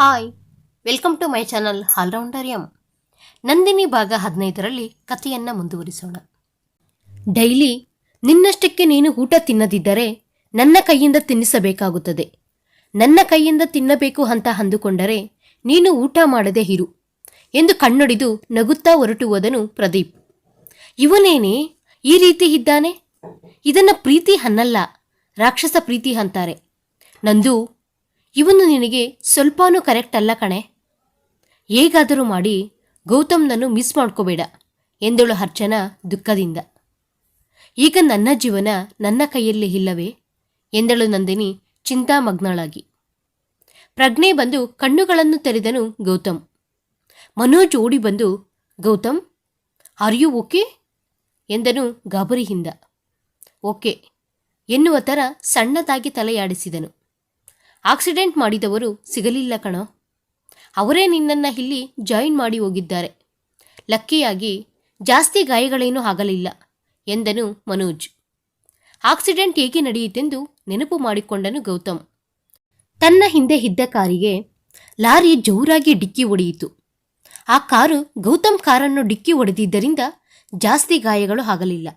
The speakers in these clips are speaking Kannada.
Hi, welcome to my channel allrounder M. Nandini ಭಾಗ ಹದಿನೈದರಲ್ಲಿ ಕಥೆಯನ್ನು ಮುಂದುವರಿಸೋಣ. ಡೈಲಿ, ನಿನ್ನಷ್ಟಕ್ಕೆ ನೀನು ಊಟ ತಿನ್ನದಿದ್ದರೆ ನನ್ನ ಕೈಯಿಂದ ತಿನ್ನಿಸಬೇಕಾಗುತ್ತದೆ. ನನ್ನ ಕೈಯಿಂದ ತಿನ್ನಬೇಕು ಅಂತ ಅಂದುಕೊಂಡರೆ ನೀನು ಊಟ ಮಾಡದೆ ಇರು ಎಂದು ಕಣ್ಣೊಡಿದು ನಗುತ್ತಾ ಹೊರಟು ಹೋದನು ಪ್ರದೀಪ್. ಇವನೇನೇ ಈ ರೀತಿ ಇದ್ದಾನೆ? ಇದನ್ನು ಪ್ರೀತಿ ಅನ್ನಲ್ಲ, ರಾಕ್ಷಸ ಪ್ರೀತಿ ಅಂತಾರೆ. ನಂದು ಇವನು ನಿನಗೆ ಸ್ವಲ್ಪನೂ ಕರೆಕ್ಟ್ ಅಲ್ಲ ಕಣೆ. ಹೇಗಾದರೂ ಮಾಡಿ ಗೌತಮ್ನನ್ನು ಮಿಸ್ ಮಾಡ್ಕೋಬೇಡ ಎಂದಳು ಅರ್ಚನಾ ದುಃಖದಿಂದ. ಈಗ ನನ್ನ ಜೀವನ ನನ್ನ ಕೈಯಲ್ಲಿ ಇಲ್ಲವೇ ಎಂದಳು ನಂದಿನಿ ಚಿಂತಾಮಗ್ನಳಾಗಿ. ಪ್ರಜ್ಞೆ ಬಂದು ಕಣ್ಣುಗಳನ್ನು ತೆರೆದನು ಗೌತಮ್. ಮನೋಜ್ ಓಡಿ ಬಂದು, ಗೌತಮ್ ಆರ್ ಯು ಓಕೆ ಎಂದನು ಗಾಬರಿಯಿಂದ. ಓಕೆ ಎನ್ನುವ ಥರ ಸಣ್ಣದಾಗಿ ತಲೆಯಾಡಿಸಿದನು. ಆಕ್ಸಿಡೆಂಟ್ ಮಾಡಿದವರು ಸಿಗಲಿಲ್ಲ ಕಣೋ. ಅವರೇ ನಿನ್ನನ್ನು ಇಲ್ಲಿ ಜಾಯಿನ್ ಮಾಡಿ ಹೋಗಿದ್ದಾರೆ. ಲಕ್ಕಿಯಾಗಿ, ಜಾಸ್ತಿ ಗಾಯಗಳೇನೂ ಆಗಲಿಲ್ಲ ಎಂದನು ಮನೋಜ್. ಆಕ್ಸಿಡೆಂಟ್ ಹೇಗೆ ನಡೆಯಿತೆಂದು ನೆನಪು ಮಾಡಿಕೊಂಡನು ಗೌತಮ್. ತನ್ನ ಹಿಂದೆ ಇದ್ದ ಕಾರಿಗೆ ಲಾರಿ ಜೋರಾಗಿ ಡಿಕ್ಕಿ ಹೊಡೆಯಿತು. ಆ ಕಾರು ಗೌತಮ್ ಕಾರನ್ನು ಡಿಕ್ಕಿ ಹೊಡೆದಿದ್ದರಿಂದ ಜಾಸ್ತಿ ಗಾಯಗಳು ಆಗಲಿಲ್ಲ.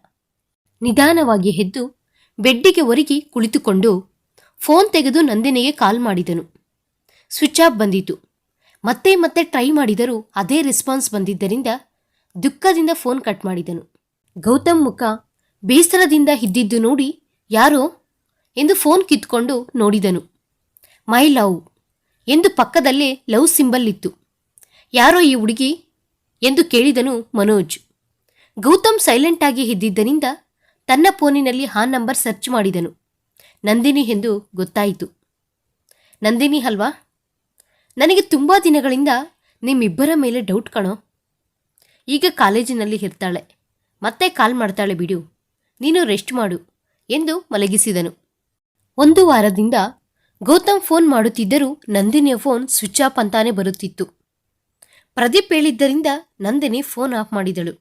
ನಿಧಾನವಾಗಿ ಎದ್ದು ಬೆಡ್ಡಿಗೆ ಒರಗಿ ಕುಳಿತುಕೊಂಡು ಫೋನ್ ತೆಗೆದು ನಂದಿನಿಗೆ ಕಾಲ್ ಮಾಡಿದನು. ಸ್ವಿಚ್ ಆಫ್ ಬಂದಿತು. ಮತ್ತೆ ಮತ್ತೆ ಟ್ರೈ ಮಾಡಿದರೂ ಅದೇ ರೆಸ್ಪಾನ್ಸ್ ಬಂದಿದ್ದರಿಂದ ದುಃಖದಿಂದ ಫೋನ್ ಕಟ್ ಮಾಡಿದನು. ಗೌತಮ್ ಮುಖ ಬೇಸರದಿಂದ ಇದ್ದಿದ್ದು ನೋಡಿ ಯಾರೋ ಎಂದು ಫೋನ್ ಕಿತ್ಕೊಂಡು ನೋಡಿದನು. ಮೈ ಲವ್ ಎಂದು ಪಕ್ಕದಲ್ಲೇ ಲವ್ ಸಿಂಬಲ್ ಇತ್ತು. ಯಾರೋ ಈ ಹುಡುಗಿ ಎಂದು ಕೇಳಿದನು ಮನೋಜ್. ಗೌತಮ್ ಸೈಲೆಂಟ್ ಆಗಿ ಇದ್ದಿದ್ದರಿಂದ ತನ್ನ ಫೋನಿನಲ್ಲಿ ಆ ನಂಬರ್ ಸರ್ಚ್ ಮಾಡಿದನು. ನಂದಿನಿ ಎಂದು ಗೊತ್ತಾಯಿತು. ನಂದಿನಿ ಅಲ್ವಾ? ನನಗೆ ತುಂಬ ದಿನಗಳಿಂದ ನಿಮ್ಮಿಬ್ಬರ ಮೇಲೆ ಡೌಟ್ ಕಣೋ. ಈಗ ಕಾಲೇಜಿನಲ್ಲಿ ಇರ್ತಾಳೆ. ಮತ್ತೆ ಕಾಲ್ ಮಾಡ್ತಾಳೆ ಬಿಡು. ನೀನು ರೆಸ್ಟ್ ಮಾಡು ಎಂದು ಮಲಗಿಸಿದನು. ಒಂದು ವಾರದಿಂದ ಗೌತಮ್ ಫೋನ್ ಮಾಡುತ್ತಿದ್ದರೂ ನಂದಿನಿಯ ಫೋನ್ ಸ್ವಿಚ್ ಆಫ್ ಅಂತಾನೆ ಬರುತ್ತಿತ್ತು. ಪ್ರದೀಪ್ ಹೇಳಿದ್ದರಿಂದ ನಂದಿನಿ ಫೋನ್ ಆಫ್ ಮಾಡಿದಳು.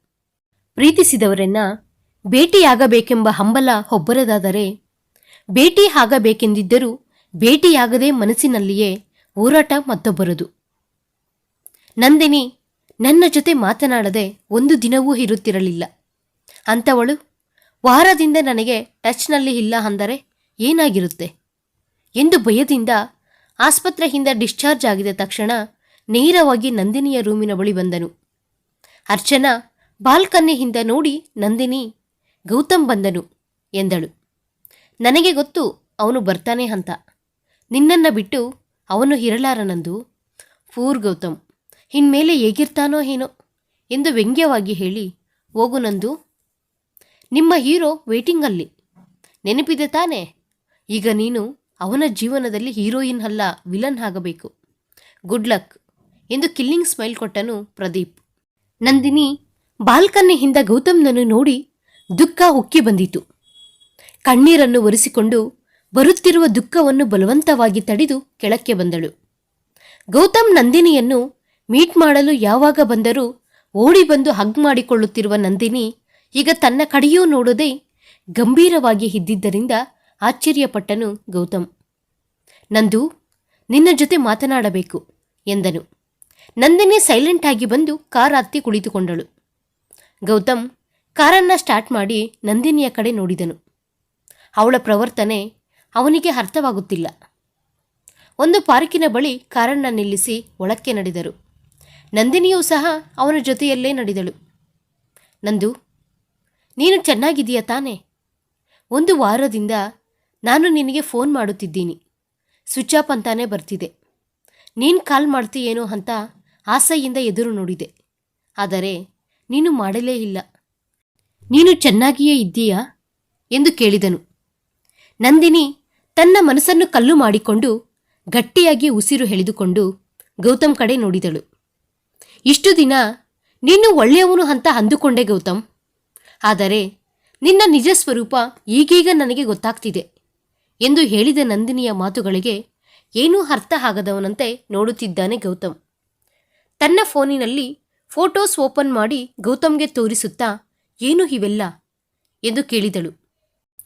ಪ್ರೀತಿಸಿದವರನ್ನ ಭೇಟಿಯಾಗಬೇಕೆಂಬ ಹಂಬಲ ಒಬ್ಬರದಾದರೆ ಭೇಟಿ ಆಗಬೇಕೆಂದಿದ್ದರೂ ಭೇಟಿಯಾಗದೆ ಮನಸ್ಸಿನಲ್ಲಿಯೇ ಹೋರಾಟ ಮತ್ತೊಬ್ಬರದು. ನಂದಿನಿ, ನನ್ನ ಜೊತೆ ಮಾತನಾಡದೆ ಒಂದು ದಿನವೂ ಇರುತ್ತಿರಲಿಲ್ಲ. ಅಂಥವಳು, ವಾರದಿಂದ ನನಗೆ ಟಚ್ನಲ್ಲಿ ಇಲ್ಲ ಅಂದರೆ ಏನಾಗಿರುತ್ತೆ? ಎಂದು ಭಯದಿಂದ ಆಸ್ಪತ್ರೆಯಿಂದ ಡಿಸ್ಚಾರ್ಜ್ ಆಗಿದ ತಕ್ಷಣ ನೇರವಾಗಿ ನಂದಿನಿಯ ರೂಮಿನ ಬಳಿ ಬಂದನು. ಅರ್ಚನಾ ಬಾಲ್ಕನ್ನಿಯಿಂದ ನೋಡಿ ನಂದಿನಿ ಗೌತಮ್ ಬಂದನು ಎಂದಳು. ನನಗೆ ಗೊತ್ತು ಅವನು ಬರ್ತಾನೆ ಅಂತ. ನಿನ್ನನ್ನು ಬಿಟ್ಟು ಅವನು ಇರಲಾರನಂದು. ಫೂರ್ ಗೌತಮ್, ಇನ್ಮೇಲೆ ಹೇಗಿರ್ತಾನೋ ಏನೋ ಎಂದು ವ್ಯಂಗ್ಯವಾಗಿ ಹೇಳಿ, ಹೋಗು ನಂದು. ನಿಮ್ಮ ಹೀರೋ ವೇಟಿಂಗಲ್ಲಿ. ನೆನಪಿದೆ ತಾನೆ? ಈಗ ನೀನು ಅವನ ಜೀವನದಲ್ಲಿ ಹೀರೋಯಿನ್ ಅಲ್ಲ, ವಿಲನ್ ಆಗಬೇಕು. ಗುಡ್ ಲಕ್ ಎಂದು ಕಿಲ್ಲಿಂಗ್ ಸ್ಮೈಲ್ ಕೊಟ್ಟನು ಪ್ರದೀಪ್. ನಂದಿನಿ ಬಾಲ್ಕನ್ನಿಯಿಂದ ಗೌತಮ್ನನ್ನು ನೋಡಿ ದುಃಖ ಉಕ್ಕಿ ಬಂದಿತು. ಕಣ್ಣೀರನ್ನು ಒರೆಸಿಕೊಂಡು ಬರುತ್ತಿರುವ ದುಃಖವನ್ನು ಬಲವಂತವಾಗಿ ತಡೆದು ಕೆಳಕ್ಕೆ ಬಂದಳು. ಗೌತಮ್ ನಂದಿನಿಯನ್ನು ಮೀಟ್ ಮಾಡಲು ಯಾವಾಗ ಬಂದರೂ ಓಡಿ ಬಂದು ಹಗ್ ಮಾಡಿಕೊಳ್ಳುತ್ತಿರುವ ನಂದಿನಿ ಈಗ ತನ್ನ ಕಡೆಯೂ ನೋಡದೆ ಗಂಭೀರವಾಗಿ ಇದ್ದಿದ್ದರಿಂದ ಆಶ್ಚರ್ಯಪಟ್ಟನು ಗೌತಮ್. ನಂದು, ನಿನ್ನ ಜೊತೆ ಮಾತನಾಡಬೇಕು, ಎಂದನು. ನಂದಿನಿ ಸೈಲೆಂಟ್ ಆಗಿ ಬಂದು ಕಾರ್ ಹತ್ತಿ ಕುಳಿತುಕೊಂಡಳು. ಗೌತಮ್ ಕಾರನ್ನು ಸ್ಟಾರ್ಟ್ ಮಾಡಿ ನಂದಿನಿಯ ಕಡೆ ನೋಡಿದನು. ಅವಳ ಪ್ರವರ್ತನೆ ಅವನಿಗೆ ಅರ್ಥವಾಗುತ್ತಿಲ್ಲ. ಒಂದು ಪಾರ್ಕಿನ ಬಳಿ ಕಾರನ್ನ ನಿಲ್ಲಿಸಿ ಒಳಕ್ಕೆ ನಡೆದರು. ನಂದಿನಿಯೂ ಸಹ ಅವನ ಜೊತೆಯಲ್ಲೇ ನಡೆದಳು. ನಂದು, ನೀನು ಚೆನ್ನಾಗಿದೀಯ ತಾನೆ? ಒಂದು ವಾರದಿಂದ ನಾನು ನಿನಗೆ ಫೋನ್ ಮಾಡುತ್ತಿದ್ದೀನಿ. ಸ್ವಿಚ್ ಆಫ್ ಅಂತಾನೆ ಬರ್ತಿದೆ. ನೀನು ಕಾಲ್ ಮಾಡ್ತೀಯೇನೋ ಅಂತ ಆಸೆಯಿಂದ ಎದುರು ನೋಡಿದೆ. ಆದರೆ ನೀನು ಮಾಡಲೇ ಇಲ್ಲ. ನೀನು ಚೆನ್ನಾಗಿಯೇ ಇದ್ದೀಯಾ? ಎಂದು ಕೇಳಿದನು. ನಂದಿನಿ ತನ್ನ ಮನಸ್ಸನ್ನು ಕಲ್ಲು ಮಾಡಿಕೊಂಡು ಗಟ್ಟಿಯಾಗಿ ಉಸಿರು ಎಳೆದುಕೊಂಡು ಗೌತಮ್ ಕಡೆ ನೋಡಿದಳು. ಇಷ್ಟು ದಿನ ನೀನು ಒಳ್ಳೆಯವನು ಅಂತ ಅಂದುಕೊಂಡೆ ಗೌತಮ್. ಆದರೆ ನಿನ್ನ ನಿಜ ಸ್ವರೂಪ ಈಗೀಗ ನನಗೆ ಗೊತ್ತಾಗ್ತಿದೆ ಎಂದು ಹೇಳಿದ ನಂದಿನಿಯ ಮಾತುಗಳಿಗೆ ಏನೂ ಅರ್ಥ ಆಗದವನಂತೆ ನೋಡುತ್ತಿದ್ದಾನೆ ಗೌತಮ್. ತನ್ನ ಫೋನಿನಲ್ಲಿ ಫೋಟೋಸ್ ಓಪನ್ ಮಾಡಿ ಗೌತಮ್ಗೆ ತೋರಿಸುತ್ತಾ, ಏನು ಇವೆಲ್ಲ? ಎಂದು ಕೇಳಿದಳು.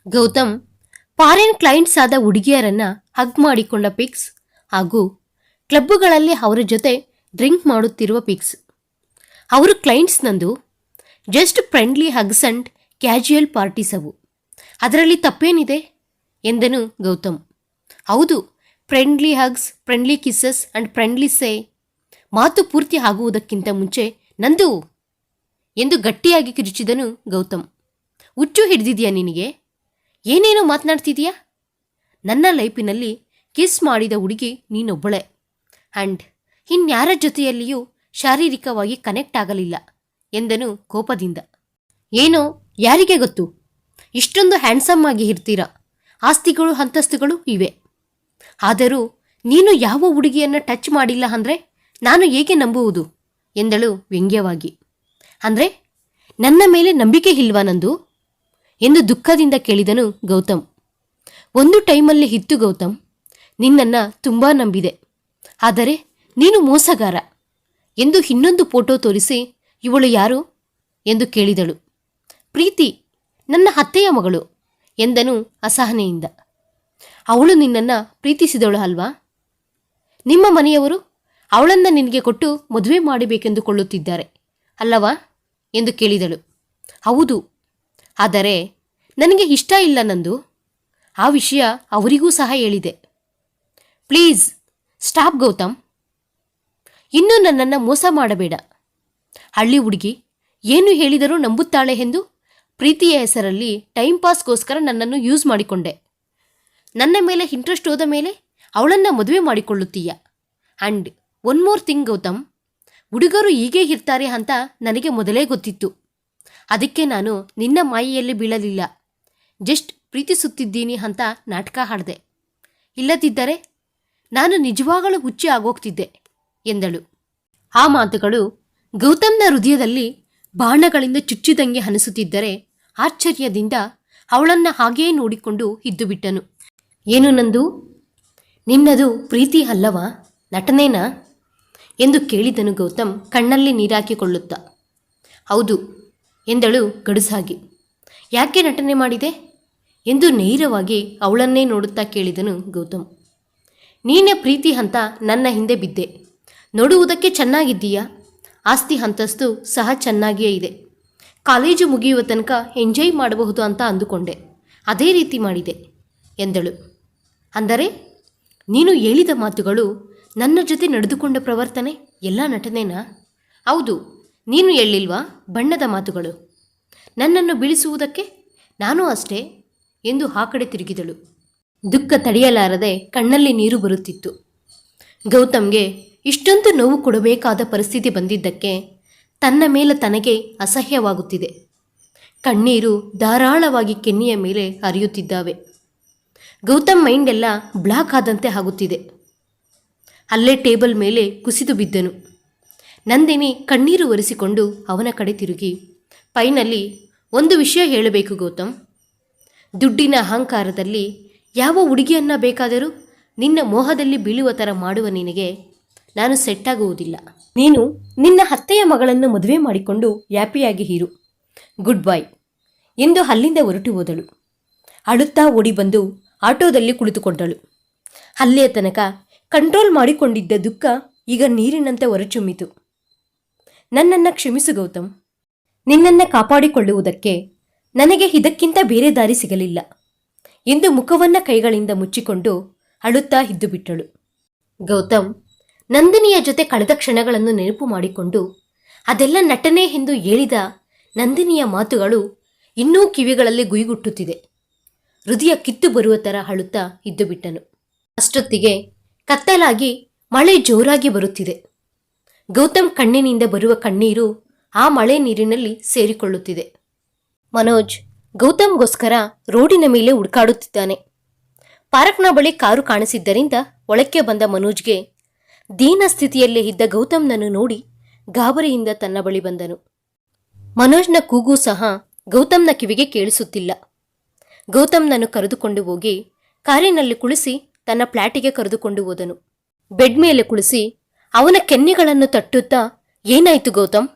ಗೌತಮ್ ಫಾರಿನ್ ಕ್ಲೈಂಟ್ಸ್ ಆದ ಹುಡುಗಿಯರನ್ನ ಹಗ್ ಮಾಡಿಕೊಂಡ ಪಿಕ್ಸ್ ಹಾಗೂ ಕ್ಲಬ್ಬುಗಳಲ್ಲಿ ಅವರ ಜೊತೆ ಡ್ರಿಂಕ್ ಮಾಡುತ್ತಿರುವ ಪಿಕ್ಸ್ ಅವರು ಕ್ಲೈಂಟ್ಸ್ ನಂದು just friendly hugs and casual parties ಅವು. ಅದರಲ್ಲಿ ತಪ್ಪೇನಿದೆ? ಎಂದನು ಗೌತಮ್. ಹೌದು, friendly hugs, friendly kisses and friendly say ಮಾತು ಪೂರ್ತಿ ಆಗುವುದಕ್ಕಿಂತ ಮುಂಚೆ ನಂದು ಎಂದು ಗಟ್ಟಿಯಾಗಿ ಕಿರುಚಿದನು ಗೌತಮ್. ಹುಚ್ಚು ಹಿಡಿದಿದೆಯಾ ನಿನಗೆ? ಏನೇನೋ ಮಾತನಾಡ್ತಿದೀಯಾ? ನನ್ನ ಲೈಫಿನಲ್ಲಿ ಕಿಸ್ ಮಾಡಿದ ಹುಡುಗಿ ನೀನೊಬ್ಬಳೆ. ಆ್ಯಂಡ್ ಇನ್ಯಾರ ಜೊತೆಯಲ್ಲಿಯೂ ಶಾರೀರಿಕವಾಗಿ ಕನೆಕ್ಟ್ ಆಗಲಿಲ್ಲ ಎಂದನು ಕೋಪದಿಂದ. ಏನೋ, ಯಾರಿಗೆ ಗೊತ್ತು? ಇಷ್ಟೊಂದು ಹ್ಯಾಂಡ್ಸಮ್ ಆಗಿ ಇರ್ತೀರಾ? ಆಸ್ತಿಗಳು, ಅಂತಸ್ತುಗಳು ಇವೆ. ಆದರೂ ನೀನು ಯಾವ ಹುಡುಗಿಯನ್ನು ಟಚ್ ಮಾಡಿಲ್ಲ ಅಂದರೆ ನಾನು ಏಕೆ ನಂಬುವುದು? ಎಂದಳು ವ್ಯಂಗ್ಯವಾಗಿ. ಅಂದರೆ ನನ್ನ ಮೇಲೆ ನಂಬಿಕೆ ಇಲ್ವಾ ನಂದು? ಎಂದು ದುಃಖದಿಂದ ಕೇಳಿದನು ಗೌತಮ್. ಒಂದು ಟೈಮಲ್ಲಿ ಇತ್ತು ಗೌತಮ್, ನಿನ್ನನ್ನು ತುಂಬ ನಂಬಿದೆ. ಆದರೆ ನೀನು ಮೋಸಗಾರ ಎಂದು ಇನ್ನೊಂದು ಫೋಟೋ ತೋರಿಸಿ ಇವಳು ಯಾರು ಎಂದು ಕೇಳಿದಳು. ಪ್ರೀತಿ ನನ್ನ ಅತ್ತೆಯ ಮಗಳು ಎಂದನು ಅಸಹನೆಯಿಂದ. ಅವಳು ನಿನ್ನನ್ನು ಪ್ರೀತಿಸಿದಳು ಅಲ್ವಾ? ನಿಮ್ಮ ಮನೆಯವರು ಅವಳನ್ನು ನಿನಗೆ ಕೊಟ್ಟು ಮದುವೆ ಮಾಡಬೇಕೆಂದುಕೊಳ್ಳುತ್ತಿದ್ದಾರೆ ಅಲ್ಲವಾ ಎಂದು ಕೇಳಿದಳು. ಹೌದು ಆದರೆ ನನಗೆ ಇಷ್ಟ ಇಲ್ಲ ನಂದು. ಆ ವಿಷಯ ಅವರಿಗೂ ಸಹ ಹೇಳಿದೆ. Please stop Gautam. ಇನ್ನೂ ನನ್ನನ್ನು ಮೋಸ ಮಾಡಬೇಡ. ಹಳ್ಳಿ ಹುಡುಗಿ ಏನು ಹೇಳಿದರೂ ನಂಬುತ್ತಾಳೆ ಎಂದು ಪ್ರೀತಿಯ ಹೆಸರಲ್ಲಿ ಟೈಮ್ ಪಾಸ್ಗೋಸ್ಕರ ನನ್ನನ್ನು ಯೂಸ್ ಮಾಡಿಕೊಂಡೆ. ನನ್ನ ಮೇಲೆ ಇಂಟ್ರೆಸ್ಟ್ ಹೋದ ಮೇಲೆ ಅವಳನ್ನು ಮದುವೆ ಮಾಡಿಕೊಳ್ಳುತ್ತೀಯ. And one more thing Gautam, ಹುಡುಗರು ಹೀಗೆ ಇರ್ತಾರೆ ಅಂತ ನನಗೆ ಮೊದಲೇ ಗೊತ್ತಿತ್ತು. ಅದಕ್ಕೆ ನಾನು ನಿನ್ನ ಮಾಯೆಯಲ್ಲಿ ಬೀಳಲಿಲ್ಲ. ಜಸ್ಟ್ ಪ್ರೀತಿಸುತ್ತಿದ್ದೀನಿ ಅಂತ ನಾಟಕ ಹಾಡಿದೆ. ಇಲ್ಲದಿದ್ದರೆ ನಾನು ನಿಜವಾಗಲೂ ಹುಚ್ಚಿ ಆಗೋಗ್ತಿದ್ದೆ, ಎಂದಳು. ಆ ಮಾತುಗಳು ಗೌತಮ್ನ ಹೃದಯದಲ್ಲಿ ಬಾಣಗಳಿಂದ ಚುಚ್ಚಿದಂಗೆ ಅನಿಸುತ್ತಿದ್ದರೆ ಆಶ್ಚರ್ಯದಿಂದ ಅವಳನ್ನ ಹಾಗೇ ನೋಡಿಕೊಂಡು ಇದ್ದುಬಿಟ್ಟನು. ಏನು ನಂದು? ನಿನ್ನದು ಪ್ರೀತಿ ಅಲ್ಲವಾ, ನಟನೇನಾ? ಎಂದು ಕೇಳಿದನು ಗೌತಮ್ ಕಣ್ಣಲ್ಲಿ ನೀರಾಕಿಕೊಳ್ಳುತ್ತಾ. ಹೌದು ಎಂದಳು ಗಡುಸಾಗಿ. ಯಾಕೆ ನಟನೆ ಮಾಡಿದೆ? ಎಂದು ನೇರವಾಗಿ ಅವಳನ್ನೇ ನೋಡುತ್ತಾ ಕೇಳಿದನು ಗೌತಮ್. ನೀನೇ ಪ್ರೀತಿ ಹಂತ ನನ್ನ ಹಿಂದೆ ಬಿದ್ದೆ. ನೋಡುವುದಕ್ಕೆ ಚೆನ್ನಾಗಿದ್ದೀಯಾ? ಆಸ್ತಿ ಹಂತಸ್ತು ಸಹ ಚೆನ್ನಾಗಿಯೇ ಇದೆ. ಕಾಲೇಜು ಮುಗಿಯುವ ತನಕ ಎಂಜಾಯ್ ಮಾಡಬಹುದು ಅಂತ ಅಂದುಕೊಂಡೆ. ಅದೇ ರೀತಿ ಮಾಡಿದೆ, ಎಂದಳು. ಅಂದರೆ, ನೀನು ಹೇಳಿದ ಮಾತುಗಳು ನನ್ನ ಜೊತೆ ನಡೆದುಕೊಂಡ ಪ್ರವರ್ತನೆ, ಎಲ್ಲ ನಟನೆನಾ? ಹೌದು ನೀನು ಹೇಳಿಲ್ವಾ ಬಣ್ಣದ ಮಾತುಗಳು. ನನ್ನನ್ನು ಬೀಳಿಸುವುದಕ್ಕೆ ನಾನು ಅಷ್ಟೇ ಎಂದು ಆ ಕಡೆ ತಿರುಗಿದಳು. ದುಃಖ ತಡೆಯಲಾರದೆ ಕಣ್ಣಲ್ಲಿ ನೀರು ಬರುತ್ತಿತ್ತು. ಗೌತಮ್ಗೆ ಇಷ್ಟೊಂದು ನೋವು ಕೊಡಬೇಕಾದ ಪರಿಸ್ಥಿತಿ ಬಂದಿದ್ದಕ್ಕೆ ತನ್ನ ಮೇಲೆ ತನಗೆ ಅಸಹ್ಯವಾಗುತ್ತಿದೆ. ಕಣ್ಣೀರು ಧಾರಾಳವಾಗಿ ಕೆನ್ನೆಯ ಮೇಲೆ ಹರಿಯುತ್ತಿದ್ದಾವೆ. ಗೌತಮ್ ಮೈಂಡ್ ಎಲ್ಲ ಬ್ಲಾಕ್ ಆದಂತೆ ಆಗುತ್ತಿದೆ. ಅಲ್ಲೇ ಟೇಬಲ್ ಮೇಲೆ ಕುಸಿದು ಬಿದ್ದನು. ನಂದಿನಿ ಕಣ್ಣೀರು ಒರೆಸಿಕೊಂಡು ಅವನ ಕಡೆ ತಿರುಗಿ. ಪೈನಲ್ಲಿ, ಒಂದು ವಿಷಯ ಹೇಳಬೇಕು ಗೌತಮ್. ದುಡ್ಡಿನ ಅಹಂಕಾರದಲ್ಲಿ ಯಾವ ಹುಡುಗಿಯನ್ನ ಬೇಕಾದರೂ ನಿನ್ನ ಮೋಹದಲ್ಲಿ ಬೀಳುವ ಥರ ಮಾಡುವ ನಿನಗೆ ನಾನು ಸೆಟ್ಟಾಗುವುದಿಲ್ಲ. ನೀನು ನಿನ್ನ ಅತ್ತೆಯ ಮಗಳನ್ನು ಮದುವೆ ಮಾಡಿಕೊಂಡು ಹ್ಯಾಪಿಯಾಗಿ ಹೀರು ಗುಡ್ ಬಾಯ್ ಎಂದು ಅಲ್ಲಿಂದ ಹೊರಟು ಹೋದಳು. ಅಳುತ್ತಾ ಓಡಿ ಬಂದು ಆಟೋದಲ್ಲಿ ಕುಳಿತುಕೊಂಡಳು. ಅಲ್ಲಿಯ ತನಕ ಕಂಟ್ರೋಲ್ ಮಾಡಿಕೊಂಡಿದ್ದ ದುಃಖ ಈಗ ನೀರಿನಂತೆ ಹೊರಚುಮ್ಮಿತು. ನನ್ನನ್ನು ಕ್ಷಮಿಸು ಗೌತಮ್. ನಿನ್ನನ್ನು ಕಾಪಾಡಿಕೊಳ್ಳುವುದಕ್ಕೆ ನನಗೆ ಇದಕ್ಕಿಂತ ಬೇರೆ ದಾರಿ ಸಿಗಲಿಲ್ಲ. ಎಂದು ಮುಖವನ್ನ ಕೈಗಳಿಂದ ಮುಚ್ಚಿಕೊಂಡು ಅಳುತ್ತಾ ಇದ್ದು ಬಿಟ್ಟಳು. ಗೌತಮ್, ನಂದಿನಿಯ ಜೊತೆ ಕಳೆದ ಕ್ಷಣಗಳನ್ನು ನೆನಪು ಮಾಡಿಕೊಂಡು ಅದೆಲ್ಲ ನಟನೆ ಎಂದು ಹೇಳಿದ ನಂದಿನಿಯ ಮಾತುಗಳು ಇನ್ನೂ ಕಿವಿಗಳಲ್ಲಿ ಗುಯ್ಗುಟ್ಟುತ್ತಿದೆ. ಹೃದಯ ಕಿತ್ತು ಬರುವ ಥರ ಅಳುತ್ತಾ ಇದ್ದು ಬಿಟ್ಟನು. ಅಷ್ಟೊತ್ತಿಗೆ ಕತ್ತಲಾಗಿ ಮಳೆ ಜೋರಾಗಿ ಬರುತ್ತಿದೆ. ಗೌತಮ್ ಕಣ್ಣಿನಿಂದ ಬರುವ ಕಣ್ಣೀರು ಆ ಮಳೆ ನೀರಿನಲ್ಲಿ ಸೇರಿಕೊಳ್ಳುತ್ತಿದೆ. ಮನೋಜ್, ಗೌತಮ್ಗೋಸ್ಕರ ರೋಡಿನ ಮೇಲೆ ಹುಡುಕಾಡುತ್ತಿದ್ದಾನೆ. ಪಾರ್ಕ್ನ ಬಳಿ ಕಾರು ಕಾಣಿಸಿದ್ದರಿಂದ ಒಳಕ್ಕೆ ಬಂದ ಮನೋಜ್ಗೆ ದೀನ ಸ್ಥಿತಿಯಲ್ಲೇ ಇದ್ದ ಗೌತಮ್ನನ್ನು ನೋಡಿ ಗಾಬರಿಯಿಂದ ತನ್ನ ಬಳಿ ಬಂದನು. ಮನೋಜ್ನ ಕೂಗು ಸಹ ಗೌತಮ್ನ ಕಿವಿಗೆ ಕೇಳಿಸುತ್ತಿಲ್ಲ. ಗೌತಮ್ನನ್ನು ಕರೆದುಕೊಂಡು ಹೋಗಿ ಕಾರಿನಲ್ಲಿ ಕುಳಿಸಿ ತನ್ನ ಫ್ಲ್ಯಾಟಿಗೆ ಕರೆದುಕೊಂಡು ಹೋದನು. ಬೆಡ್ ಮೇಲೆ ಕುಳಿಸಿ ಅವನ ಕೆನ್ನೆಗಳನ್ನು ತಟ್ಟುತ್ತಾ, ಏನಾಯ್ತು ಗೌತಮ್?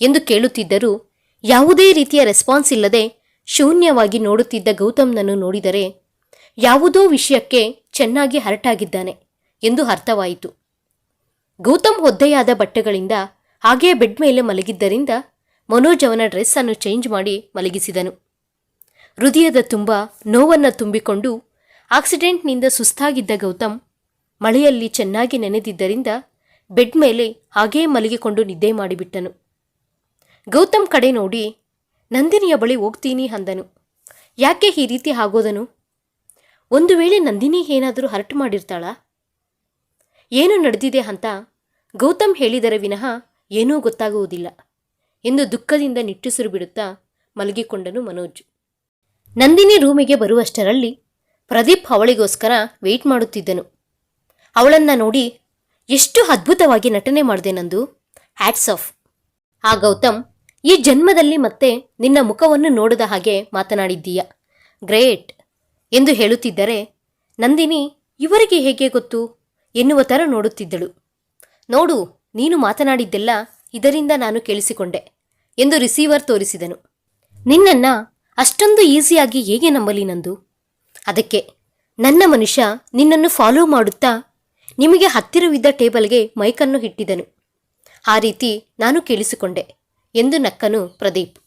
ಎಂದು ಕೇಳುತ್ತಿದ್ದರೂ, ಯಾವುದೇ ರೀತಿಯ ರೆಸ್ಪಾನ್ಸ್ ಇಲ್ಲದೆ ಶೂನ್ಯವಾಗಿ ನೋಡುತ್ತಿದ್ದ ಗೌತಮ್ನನ್ನು ನೋಡಿದರೆ, ಯಾವುದೋ ವಿಷಯಕ್ಕೆ ಚೆನ್ನಾಗಿ ಹರಟಾಗಿದ್ದಾನೆ ಎಂದು ಅರ್ಥವಾಯಿತು. ಗೌತಮ್ ಒದ್ದೆಯಾದ ಬಟ್ಟೆಗಳಿಂದ ಹಾಗೆಯೇ ಬೆಡ್ ಮೇಲೆ ಮಲಗಿದ್ದರಿಂದ ಮನೋಜ್ ಅವನ ಡ್ರೆಸ್ ಅನ್ನು ಚೇಂಜ್ ಮಾಡಿ ಮಲಗಿಸಿದನು. ಹೃದಯದ ತುಂಬ ನೋವನ್ನು ತುಂಬಿಕೊಂಡು ಆಕ್ಸಿಡೆಂಟ್ನಿಂದ ಸುಸ್ತಾಗಿದ್ದ ಗೌತಮ್ ಮಳೆಯಲ್ಲಿ ಚೆನ್ನಾಗಿ ನೆನೆದಿದ್ದರಿಂದ ಬೆಡ್ ಮೇಲೆ ಹಾಗೇ ಮಲಗಿಕೊಂಡು ನಿದ್ದೆ ಮಾಡಿಬಿಟ್ಟನು. ಗೌತಮ್ ಕಡೆ ನೋಡಿ, ನಂದಿನಿಯ ಬಳಿ ಹೋಗ್ತೀನಿ ಅಂದನು. ಯಾಕೆ ಈ ರೀತಿ ಆಗೋದನು? ಒಂದು ವೇಳೆ ನಂದಿನಿ ಏನಾದರೂ ಹರ್ಟ್ ಮಾಡಿರ್ತಾಳಾ? ಏನು ನಡೆದಿದೆ ಅಂತ ಗೌತಮ್ ಹೇಳಿದರೆ ವಿನಃ ಏನೂ ಗೊತ್ತಾಗುವುದಿಲ್ಲ ಎಂದು ದುಃಖದಿಂದ ನಿಟ್ಟುಸಿರು ಬಿಡುತ್ತಾ ಮಲಗಿಕೊಂಡನು ಮನೋಜ್. ನಂದಿನಿ ರೂಮಿಗೆ ಬರುವಷ್ಟರಲ್ಲಿ ಪ್ರದೀಪ್ ಅವಳಿಗೋಸ್ಕರ ವೆಯ್ಟ್ ಮಾಡುತ್ತಿದ್ದನು. ಅವಳನ್ನ ನೋಡಿ ಎಷ್ಟು ಅದ್ಭುತವಾಗಿ ನಟನೆ ಮಾಡಿದೆ ನಂದು. ಹ್ಯಾಟ್ಸ್ ಆಫ್ ಆ ಗೌತಮ್, ಈ ಜನ್ಮದಲ್ಲಿ ಮತ್ತೆ ನಿನ್ನ ಮುಖವನ್ನು ನೋಡದ ಹಾಗೆ ಮಾತನಾಡಿದ್ದೀಯ? ಗ್ರೇಟ್ ಎಂದು ಹೇಳುತ್ತಿದ್ದರೆ, ನಂದಿನಿ, ಇವರಿಗೆ ಹೇಗೆ ಗೊತ್ತು? ಎನ್ನುವ ಥರ ನೋಡುತ್ತಿದ್ದಳು. ನೋಡು, ನೀನು ಮಾತನಾಡಿದ್ದೆಲ್ಲ ಇದರಿಂದ ನಾನು ಕೇಳಿಸಿಕೊಂಡೆ ಎಂದು ರಿಸೀವರ್ ತೋರಿಸಿದನು. ನಿನ್ನನ್ನ ಅಷ್ಟೊಂದು ಈಸಿಯಾಗಿ ಹೇಗೆ ನಂಬಲಿ ನಂದು? ಅದಕ್ಕೆ, ನನ್ನ ಮನುಷ್ಯ ನಿನ್ನನ್ನು ಫಾಲೋ ಮಾಡುತ್ತಾ ನಿಮಗೆ ಹತ್ತಿರವಿದ್ದ ಟೇಬಲ್ಗೆ ಮೈಕನ್ನು ಇಟ್ಟಿದನು. ಆ ರೀತಿ ನಾನು ಕೇಳಿಸಿಕೊಂಡೆ ಎಂದು ನಕ್ಕನು ಪ್ರದೀಪ್.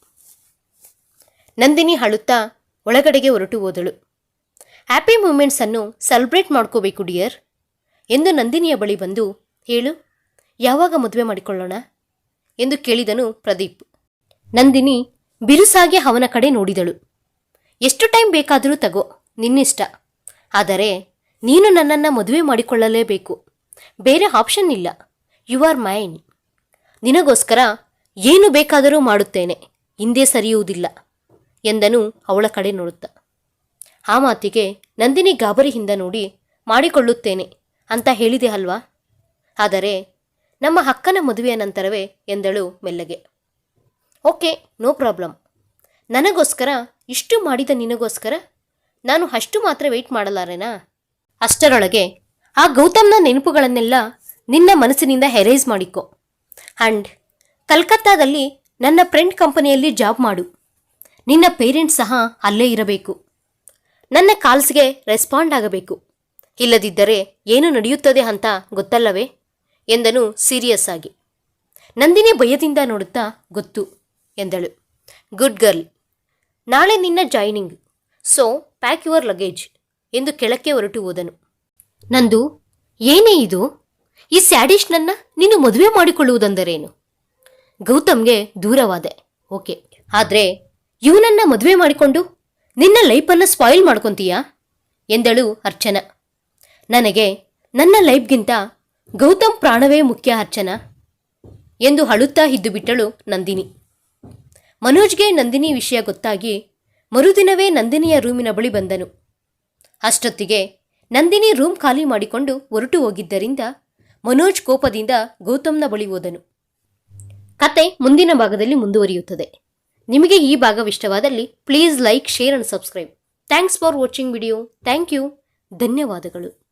ನಂದಿನಿ ಅಳುತ್ತಾ ಒಳಗಡೆಗೆ ಹೊರಟು ಹೋದಳು. ಹ್ಯಾಪಿ ಮೂಮೆಂಟ್ಸ್ ಅನ್ನು ಸೆಲೆಬ್ರೇಟ್ ಮಾಡ್ಕೋಬೇಕು, ಡಿಯರ್ ಎಂದು ನಂದಿನಿಯ ಬಳಿ ಬಂದು, ಹೇಳು, ಯಾವಾಗ ಮದುವೆ ಮಾಡಿಕೊಳ್ಳೋಣ? ಎಂದು ಕೇಳಿದನು ಪ್ರದೀಪ್. ನಂದಿನಿ ಬಿರುಸಾಗಿ ಅವನ ಕಡೆ ನೋಡಿದಳು. ಎಷ್ಟು ಟೈಮ್ ಬೇಕಾದರೂ ತಗೋ, ನಿನ್ನಿಷ್ಟ. ಆದರೆ ನೀನು ನನ್ನನ್ನು ಮದುವೆ ಮಾಡಿಕೊಳ್ಳಲೇಬೇಕು. ಬೇರೆ ಆಪ್ಷನ್ ಇಲ್ಲ. ಯು ಆರ್ ಮೈನ್ ನಿನಗೋಸ್ಕರ ಏನು ಬೇಕಾದರೂ ಮಾಡುತ್ತೇನೆ. ಹಿಂದೆ ಸರಿಯುವುದಿಲ್ಲ ಎಂದನು ಅವಳ ಕಡೆ ನೋಡುತ್ತಾ. ಆ ಮಾತಿಗೆ ನಂದಿನಿ ಗಾಬರಿಯಿಂದ ನೋಡಿ ಮಾಡಿಕೊಳ್ಳುತ್ತೇನೆ ಅಂತ ಹೇಳಿದೆ ಅಲ್ವಾ? ಆದರೆ ನಮ್ಮ ಅಕ್ಕನ ಮದುವೆಯ ನಂತರವೇ ಎಂದಳು ಮೆಲ್ಲಗೆ. Okay, no problem. ನನಗೋಸ್ಕರ ಇಷ್ಟು ಮಾಡಿದ ನಿನಗೋಸ್ಕರ ನಾನು ಅಷ್ಟು ಮಾತ್ರ ವೆಯ್ಟ್ ಮಾಡಲಾರೆನಾ? ಅಷ್ಟರೊಳಗೆ ಆ ಗೌತಮ್ನ ನೆನಪುಗಳನ್ನೆಲ್ಲ ನಿನ್ನ ಮನಸ್ಸಿನಿಂದ ಹೆರೈಸ್ ಮಾಡಿಕೊ. ಆ್ಯಂಡ್ ಕಲ್ಕತ್ತಾದಲ್ಲಿ ನನ್ನ ಫ್ರೆಂಡ್ ಕಂಪನಿಯಲ್ಲಿ ಜಾಬ್ ಮಾಡು. ನಿನ್ನ ಪೇರೆಂಟ್ಸ್ ಸಹ ಅಲ್ಲೇ ಇರಬೇಕು. ನನ್ನ ಕಾಲ್ಸ್ಗೆ ರೆಸ್ಪಾಂಡ್ ಆಗಬೇಕು. ಇಲ್ಲದಿದ್ದರೆ ಏನು ನಡೆಯುತ್ತದೆ ಅಂತ ಗೊತ್ತಲ್ಲವೇ? ಎಂದನು ಸೀರಿಯಸ್ ಆಗಿ. ನಂದಿನಿ ಭಯದಿಂದ ನೋಡುತ್ತಾ ಗೊತ್ತು ಎಂದಳು. ಗುಡ್ ಗರ್ಲ್, ನಾಳೆ ನಿನ್ನ joining. So, pack your luggage. ಎಂದು ಕೆಳಕ್ಕೆ ಹೊರಟು ಹೋದನು. ನಂದು, ಏನೇ ಇದು? ಈ ಸ್ಯಾಡಿಶ್ನನ್ನ ನೀನು ಮದುವೆ ಮಾಡಿಕೊಳ್ಳುವುದೆಂದರೇನು? ಗೌತಮ್ಗೆ ದೂರವಾದೆ. ಓಕೆ, ಆದರೆ ಇವನನ್ನ ಮದುವೆ ಮಾಡಿಕೊಂಡು ನಿನ್ನ ಲೈಫನ್ನು ಸ್ಪಾಯಿಲ್ ಮಾಡ್ಕೊತೀಯಾ? ಎಂದಳು ಅರ್ಚನ. ನನಗೆ ನನ್ನ ಲೈಫ್ಗಿಂತ ಗೌತಮ್ ಪ್ರಾಣವೇ ಮುಖ್ಯ ಅರ್ಚನಾ, ಎಂದು ಅಳುತ್ತಾ ಇದ್ದು ಬಿಟ್ಟಳು ನಂದಿನಿ. ಮನೋಜ್ಗೆ ನಂದಿನಿ ವಿಷಯ ಗೊತ್ತಾಗಿ ಮರುದಿನವೇ ನಂದಿನಿಯ ರೂಮಿನ ಬಳಿ ಬಂದನು. ಅಷ್ಟೊತ್ತಿಗೆ ನಂದಿನಿ ರೂಮ್ ಖಾಲಿ ಮಾಡಿಕೊಂಡು ಹೊರಟು ಹೋಗಿದ್ದರಿಂದ ಮನೋಜ್ ಕೋಪದಿಂದ ಗೌತಮ್ನ ಬಳಿ ಹೋದನು. ಕತೆ ಮುಂದಿನ ಭಾಗದಲ್ಲಿ ಮುಂದುವರಿಯುತ್ತದೆ. ನಿಮಗೆ ಈ ಭಾಗವಿಷ್ಟವಾದಲ್ಲಿ please like, share and subscribe. Thanks for watching video. Thank you. ಧನ್ಯವಾದಗಳು.